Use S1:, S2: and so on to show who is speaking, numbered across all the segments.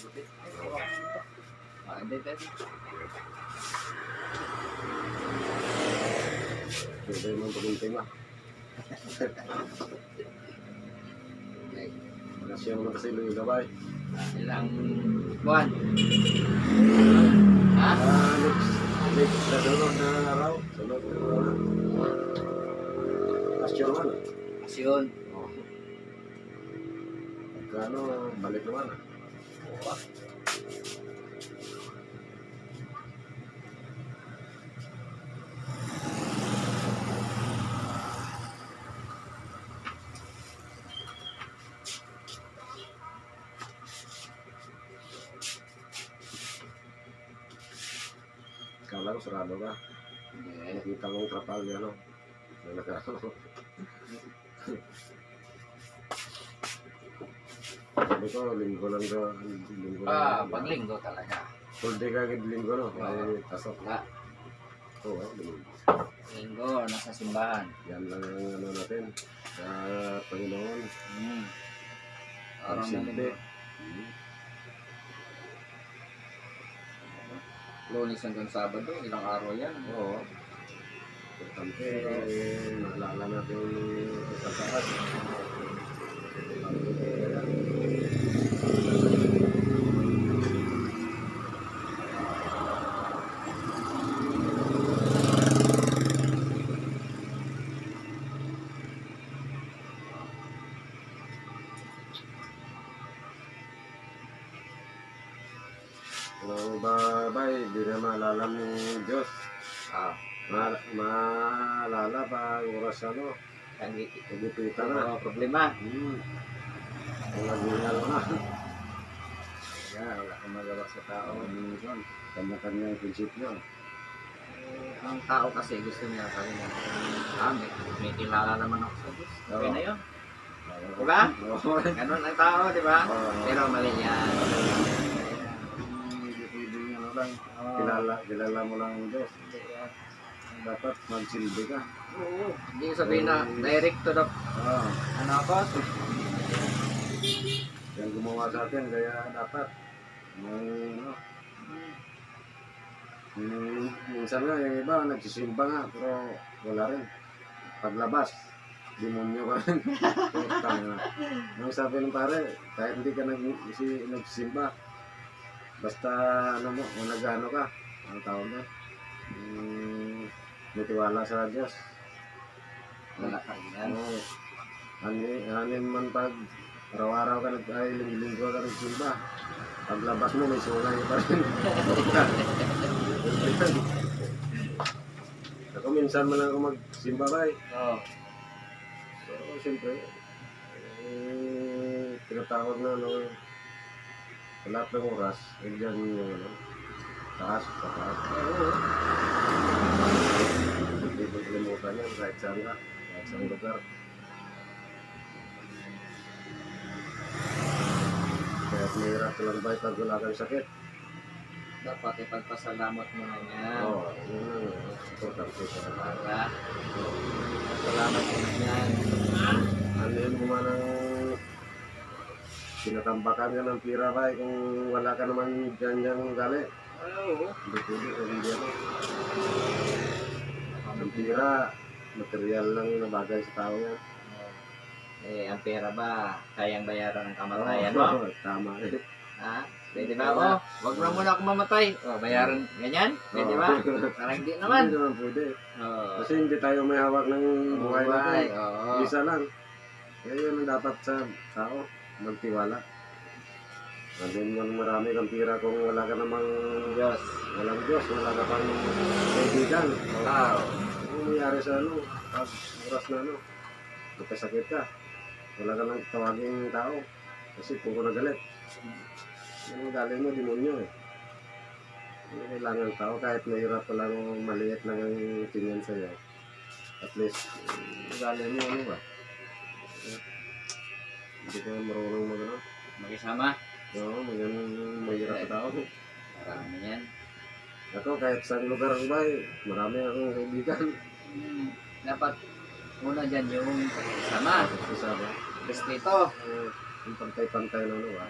S1: hindi, hindi.
S2: Pwede mo pagintay ba?
S1: Okay.
S2: Kasi mo na kasi yung gabay.
S1: Ilang buwan? Ha?
S2: Ah, next, next na sunod na araw. Sunod na araw. Last year man.
S1: Kasi yun.
S2: Oh. Pagkano, balik naman. ah.
S1: Oo.
S2: Kala ko sarado ka. Nakita ko yung trapal niya, no? Na nagkano. Sabi ko, linggo lang daw. Linggo
S1: Ah,
S2: lang.
S1: paglinggo talaga.
S2: Full day ka agad linggo, no?
S1: Oo.
S2: Ay, pasok.
S1: Wala.
S2: Oo, linggo.
S1: Linggo, nasa simbahan.
S2: Yan lang ang ano natin. Sa Panginoon.
S1: Hmm. Araw na
S2: simple.
S1: linggo. Lunes hanggang Sabado, ilang araw yan.
S2: Oo. Importante, eh, naalala natin sa taas. Ang babay, di na maalala mo Diyos.
S1: Ah,
S2: Ma maalala pa ang oras ano,
S1: ang
S2: nagipitan na.
S1: Ano problema?
S2: Hmm. Ang nagingal na.
S1: Kaya wala kang magawa sa tao.
S2: Ang yun, kanya-kanya ang prinsipyo.
S1: Eh, ang tao kasi gusto niya sabi niya, ah, may, may kilala naman ako sa Diyos. Okay na yun. Diba? Ganun ang tao, di ba?
S2: Oo.
S1: Pero mali yan.
S2: Ano lang,
S1: Oo.
S2: kilala, kilala mo lang ang Diyos. Dapat magsilbi ka.
S1: Oo. Hindi sabihin na direct to the,
S2: Oo.
S1: ano ako,
S2: Yan gumawa sa atin, kaya dapat. May, ano, Hmm, minsan nga, yung iba, nagsisimba nga, pero wala rin. Paglabas, demonyo ka rin. Putang na. Ang sabi ng pare, kahit hindi ka nag, si, nagsisimba, basta ano mo, kung nag-ano ka, ang tawag na, may tiwala sa Diyos.
S1: wala ka yan.
S2: Ano, ani, anin man pag araw-araw ka nag ay linggo ka nagsimba. Paglabas mo may sulay pa rin. Ako minsan man lang ako magsimba ba eh.
S1: Oo.
S2: So, siyempre, eh, tinatawag na ano, sa lahat ng oras, eh, dyan yung ano, taas, sa taas.
S1: Oo.
S2: Hindi mo kalimutan yan, kahit saan ka, kahit saan lugar. Kaya mahirap lang ba pag wala kang sakit?
S1: Dapat ipagpasalamat mo na yan.
S2: Oo, yun lang, eh, importante sa
S1: Para, salamat mo na yan.
S2: Ano yun mo man ang tinatambakan ka ng pira ba kung wala ka naman dyan dyan gali.
S1: Oo.
S2: Hindi pwede, hindi yan. Ang pira, material lang na bagay sa tao yan.
S1: Eh, ang pera ba, kayang bayaran ng kamatayan mo?
S2: Oo, Tama eh.
S1: Ha? Pwede ba ako? Huwag na muna ako mamatay. O, bayaran ganyan? Pwede ba? Parang hindi naman.
S2: Hindi naman pwede.
S1: Oo.
S2: Kasi hindi tayo may hawak ng buhay natin.
S1: Oo.
S2: Isa lang. Kaya yun ang dapat sa tao, magtiwala. Nandun mo marami kang pira kung wala ka namang
S1: Diyos.
S2: walang Diyos, wala ka pang kaibigan.
S1: Wow.
S2: Ano nangyari sa ano, pag oras na ano, magkasakit ka, wala ka nang tawagin ng tao, kasi puro na galit. Yung galing mo, demonyo eh. Hindi kailangan ng tao, kahit mahirap pa lang, maliit lang ang tingin sa'yo. At least, yung galing mo, ano ba? Hindi ka marunong mag ano.
S1: Mag-isama.
S2: Oo, magaling mahirap na tao.
S1: Marami yan.
S2: Ako, kahit sa lugar ko ba, eh, marami akong kaibigan.
S1: Hmm. Dapat muna dyan yung sama.
S2: Isa ba?
S1: Respeto.
S2: Eh, yung pantay-pantay na ano ba?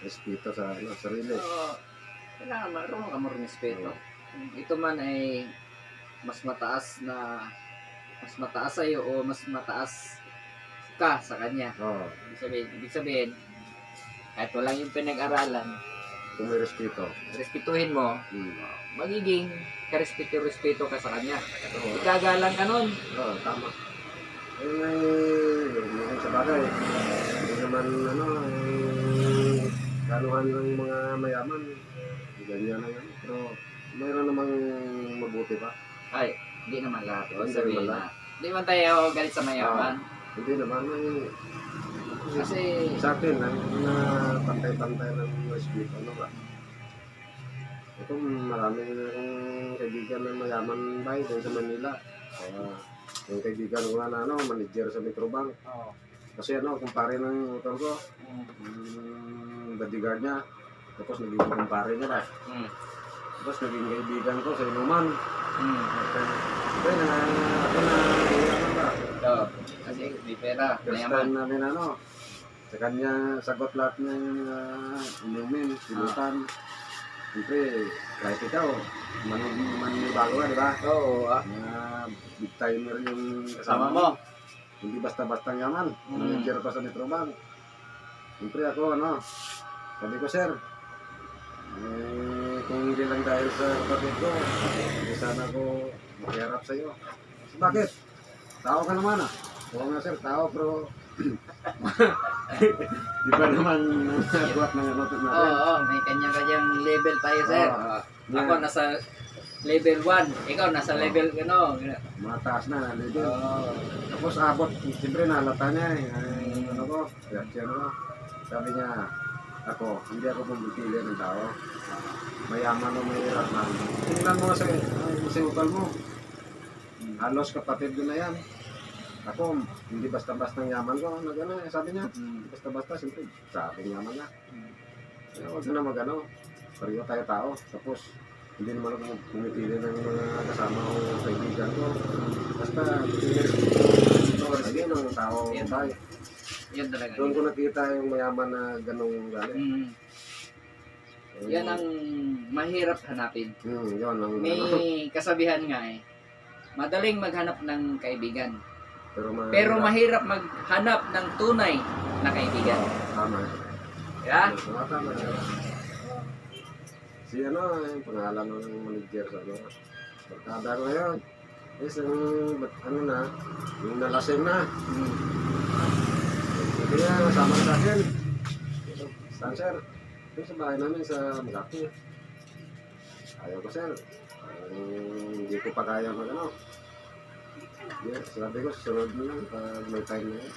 S2: respeto sa ano, sarili.
S1: So, kailangan marunong ka respeto. Ito man ay mas mataas na mas mataas sa'yo o mas mataas ka sa kanya.
S2: Oo,
S1: Ibig sabihin, ibig sabihin kahit wala yung pinag-aralan,
S2: kung may respeto.
S1: respetuhin mo,
S2: Hmm.
S1: magiging karespeto-respeto ka sa kanya.
S2: Oo,
S1: Igagalang ka nun.
S2: oo, tama. Eh, yung sa bagay, hindi naman, ano, eh, kanuhan ng mga mayaman, ganyan lang yan. Pero, mayroon namang mabuti pa.
S1: Ay, hindi naman lahat. Ibig
S2: hindi
S1: sabihin
S2: naman
S1: na, hindi man tayo galit sa mayaman.
S2: Hindi naman, eh,
S1: Kasi,
S2: sa atin, lang, na pantay-pantay ng respeto, ano ba? Ito, marami akong kaibigan na mayaman ba dito sa Manila. Kaya, yung kaibigan ko na, ano, manager sa Metrobank.
S1: oh,
S2: Kasi ano, kumpare ng motor ko,
S1: mm,
S2: yung bodyguard niya. Tapos naging kumpare niya na.
S1: mm,
S2: Tapos naging kaibigan ko sa inuman.
S1: mm.
S2: Kaya na, ako na,
S1: Oh, kasi may pera, mayaman.
S2: time namin ano, sa kanya sagot lahat ng uh, inumin, sinutan. Siyempre, kahit ikaw, man, manibago ka, di ba?
S1: Oo, ah.
S2: Na big timer yung
S1: Kasama
S2: kasama
S1: mo.
S2: Hindi basta-basta yaman.
S1: Mm.
S2: Manager pa sa Metrobank. Siyempre ako, ano, sabi ko, sir, eh, kung hindi lang dahil sa kapatid ko, hindi sana ako makiharap sa iyo. Bakit? Tao ka naman ah. Oo nga sir, tao pero di ba naman nagbuhat ng ano
S1: Oo,
S2: natin?
S1: oo, may kanya-kanyang level tayo, sir.
S2: Oo.
S1: Ah,
S2: Yeah.
S1: Ako nasa level 1, ikaw nasa
S2: Oo.
S1: level ano.
S2: Mataas na, level.
S1: Oo.
S2: Tapos abot, siyempre nalata niya eh. Ay, ano ko, reaction ko. Sabi niya, ako, hindi ako pumipili ng tao. Mayaman o mahirap man. Tingnan mo sa sa ukal mo. Halos kapatid ko na yan. Ako, hindi basta-basta ng yaman ko. Nag, ano, eh, sabi niya,
S1: Mm.
S2: basta-basta, siyempre, sa akin yaman na.
S1: Mm.
S2: Kaya huwag ka na mag-ano. Pareho tayo tao. Tapos, hindi naman ako pumipili ng mga kasama ko, kaibigan ko. Basta, ito, sige, ng tao
S1: Yan.
S2: tayo.
S1: Yan talaga.
S2: Doon ko nakita yung mayaman na ganong galing.
S1: Mm. Yan ang mahirap hanapin.
S2: Hmm, yun ang ano.
S1: May kasabihan nga eh. Madaling maghanap ng kaibigan.
S2: Pero, ma-
S1: Pero mahirap maghanap ng tunay na kaibigan.
S2: Tama.
S1: Yeah?
S2: Tama, tama. Si ano, yung pangalan ng manager sa ano. Barkada ko. Is, yung, ba't ano na, yung nalasing na.
S1: Mm.
S2: Hindi na, nasama sa akin. Saan, sir? Yung sa bahay namin sa Magaki. Ayaw ko, sir. Ang hindi ko pa kaya mag ano. Yeah, sabi ko, susunod mo lang pag may time na yun.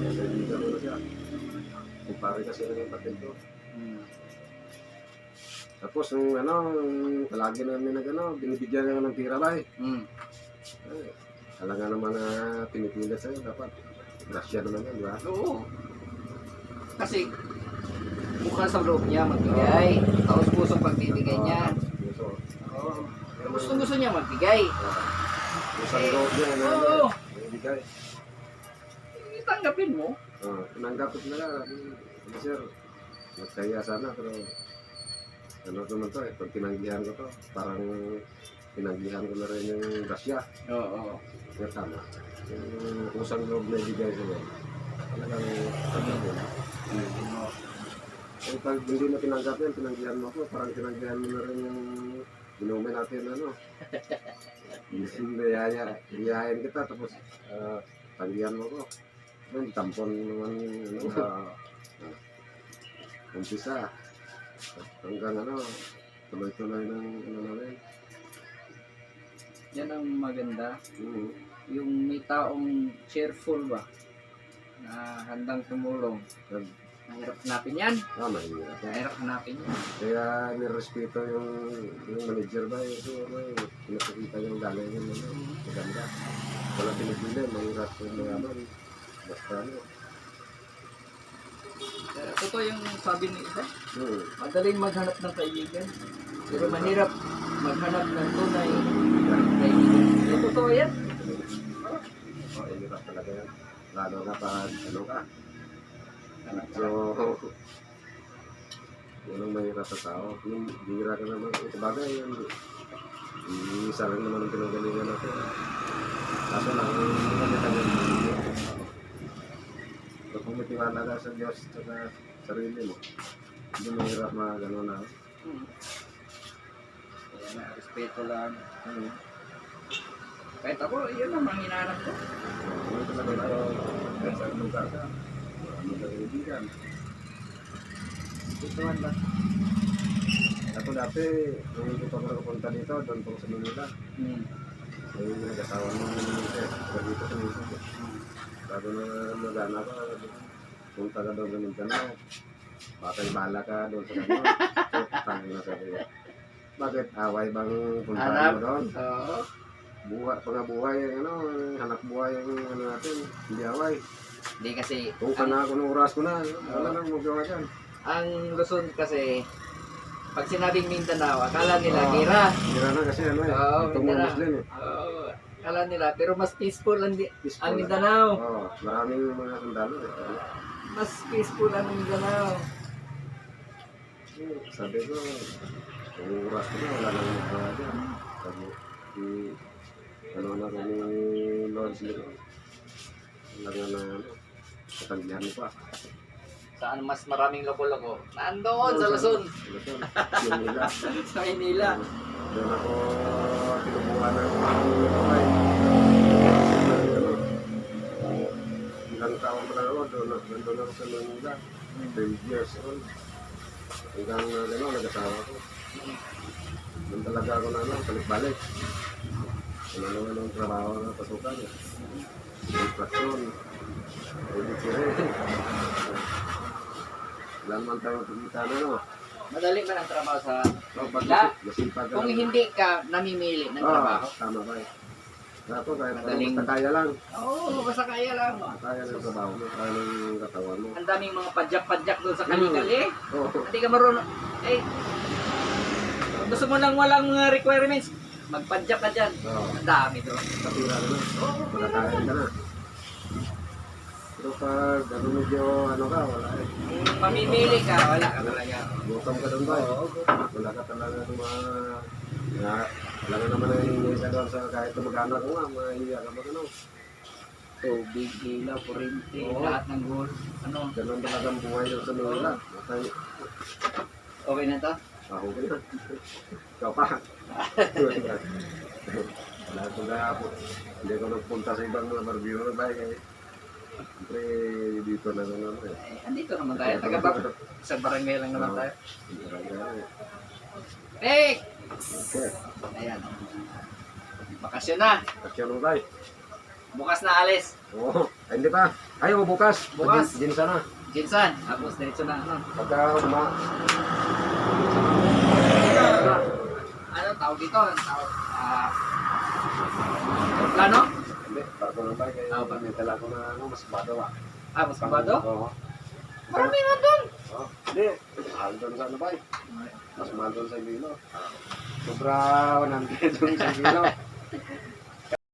S2: Kasi ko na siya. Kumpare kasi ng kapatid ko.
S1: Mm.
S2: Tapos yung ano, yung palagi namin nag ano, binibigyan niya ng tira ba eh.
S1: Mm.
S2: Eh, Talaga naman na pinipilit sa'yo, dapat. Grasya naman yan, di ba?
S1: Oo. Kasi bukas sa loob niya magbigay. Taos pusong pagbibigay niya.
S2: Puso.
S1: Oo. Gusto gusto niya magbigay.
S2: Isang loob niya, ano,
S1: Oo.
S2: bigay.
S1: Tanggapin mo.
S2: Oh, tinanggap ko nila. Ano sir, magkaya sana pero ano naman to eh, pag tinanggihan ko to, parang tinanggihan ko na rin yung grasya.
S1: Oo.
S2: Kaya tama. Yung kusang loob na ibigay sa'yo, talagang tanggapin. Eh, pag hindi mo tinanggap yan, tinanggihan mo ako, parang tinanggihan mo na rin yung inumin natin, ano. Hindi, yaya, iyayain kita, tapos uh, tanggihan mo ko. Ano, tampon naman, ano, uh, umpisa. Hanggang ano, tuloy-tuloy ng ano namin.
S1: Yan ang maganda.
S2: Mm.
S1: Yung may taong cheerful ba? Na handang tumulong.
S2: Nag-
S1: Mahirap hanapin yan.
S2: Ah, mahirap. yan.
S1: Mahirap hanapin yan.
S2: Kaya nirespeto yung, yung manager ba, yung ano, yung pinakikita yung galing yung ano, maganda. Wala pinipili, mahirap yung mayaman. Basta ano.
S1: Eh, Totoo yung sabi ni isa.
S2: Hmm.
S1: Madaling maghanap ng kaibigan. Pero mahirap maghanap ng tunay na kaibigan. Eh, totoo yan.
S2: Oh, mahirap talaga yan. Lalo na pag ano ka, So, yun ang mahirap sa tao. Yung bira ka naman. Ito bagay, yung isa lang naman ang pinagalingan natin. Kaso lang, yung kanya-kanya video. Kung may tiwala ka sa Diyos at sa sarili mo, hindi mahirap mga gano'n na.
S1: Hmm. Kaya na, respeto lang.
S2: Ano?
S1: Kahit ako, yun ang mga hinahanap ko.
S2: Ano talaga tayo, kahit sa lugar ka, ano ka kaibigan.
S1: Ito man ba?
S2: Ako dati, nung hindi pa ako nakapunta dito, doon po sa Manila.
S1: Hmm.
S2: Ay, nag-asawa mo naman dito. Pag dito sa Manila. Bago na magana ka, punta ka doon sa Mindanao. Baka bala ka doon sa kanya. Tangin na sabi niya. Bakit away bang punta mo doon?
S1: Oo.
S2: Buhay, pangabuhay ano, hanap buhay yung ano natin. Hindi away.
S1: Hindi kasi,
S2: Kung ka na ako ng oras ko na, wala nang magawa dyan.
S1: ang Luzon kasi, pag sinabing Mindanao, akala nila
S2: Oo.
S1: gira.
S2: Hindi na kasi ano eh.
S1: Oo,
S2: Itong mga. Muslim eh.
S1: Oo. Akala nila, pero mas peaceful ang,
S2: Peaceful
S1: ang
S2: na.
S1: Mindanao.
S2: Oo, maraming mga sundalo eh.
S1: Mas peaceful ang Mindanao.
S2: Sabi ko, kung oras ko na, wala nang magawa dyan. Sabi, di, ano na ko ni Lord Slick. Wala nga na, ano, katanggihan mo pa.
S1: Saan mas maraming loko-loko? Nandoon sa Luzon.
S2: Luzon. Yung nila.
S1: Sa Manila.
S2: Doon ako tinubuhan ng kamay. Ano, Ilang taon pa na ako, doon, nandun ako sa Manila. 12 years old. Hanggang uh, gano'n, nag-asawa ko. Doon talaga ako na ano, balik-balik. Ano ano ang trabaho na pasukan niya. Construction. Pwede Wala naman tayo pagkita na no.
S1: Madali man ang trabaho sa...
S2: So, pag
S1: La-
S2: masipag ka
S1: Kung
S2: lang.
S1: hindi ka namimili ng
S2: Oo,
S1: trabaho,
S2: tama ba eh. Dato kahit
S1: Madaling-
S2: basta kaya lang.
S1: oo, basta kaya lang.
S2: Kaya ng trabaho mo, kaya ng katawan mo.
S1: Ang daming mga padyak-padyak doon sa kali-kali.
S2: Oo.
S1: Hindi ka marunong. Eh, gusto mo lang walang mga requirements, magpadyak ka dyan.
S2: Oo.
S1: Ang dami doon.
S2: Kapira ka na. Makakain ka na. Pero pag ano medyo ano ka, wala eh.
S1: Kung mamimili ka, wala ka talaga.
S2: Gutom ka doon ba eh.
S1: Oo,
S2: Wala ka talaga sa mga... Nga, wala ka naman na hindi ka doon sa kahit tumagana ko nga, mahihiya ka ba ano.
S1: tubig, ilaw, kuryente,
S2: Oo.
S1: lahat ng gold. Ano,
S2: Ganun talagang buhay doon sa Manila. Matay,
S1: okay na to?
S2: Ako ka na. Ikaw pa. Wala ko na po. Hindi ako nagpunta sa ibang mga barbero na bahay kaya. Siyempre, dito na lang naman eh.
S1: Andito naman tayo. Taga ba? Isang barangay lang naman tayo. Eh!
S2: Okay.
S1: Ayan. Bakasyon na.
S2: Aksyon mo tayo.
S1: Bukas na alis.
S2: Oo. Ay, hindi pa. Ay, oh, bukas.
S1: Bukas.
S2: Din sana.
S1: Jinsan. Tapos diretso na. Ano,
S2: Pagka uma...
S1: ano tawag dito? Ang tawag? Ah... plano?
S2: Hindi, bago na tayo. Kaya
S1: Ah, bago.
S2: may tala ko na ano, mas bago ah.
S1: Ah, mas kabado?
S2: Oo.
S1: Marami na doon.
S2: Oo. Hindi. Mahal doon sa ano ba eh. Mas mahal doon sa Iloilo. Sobra 100 doon sa Iloilo.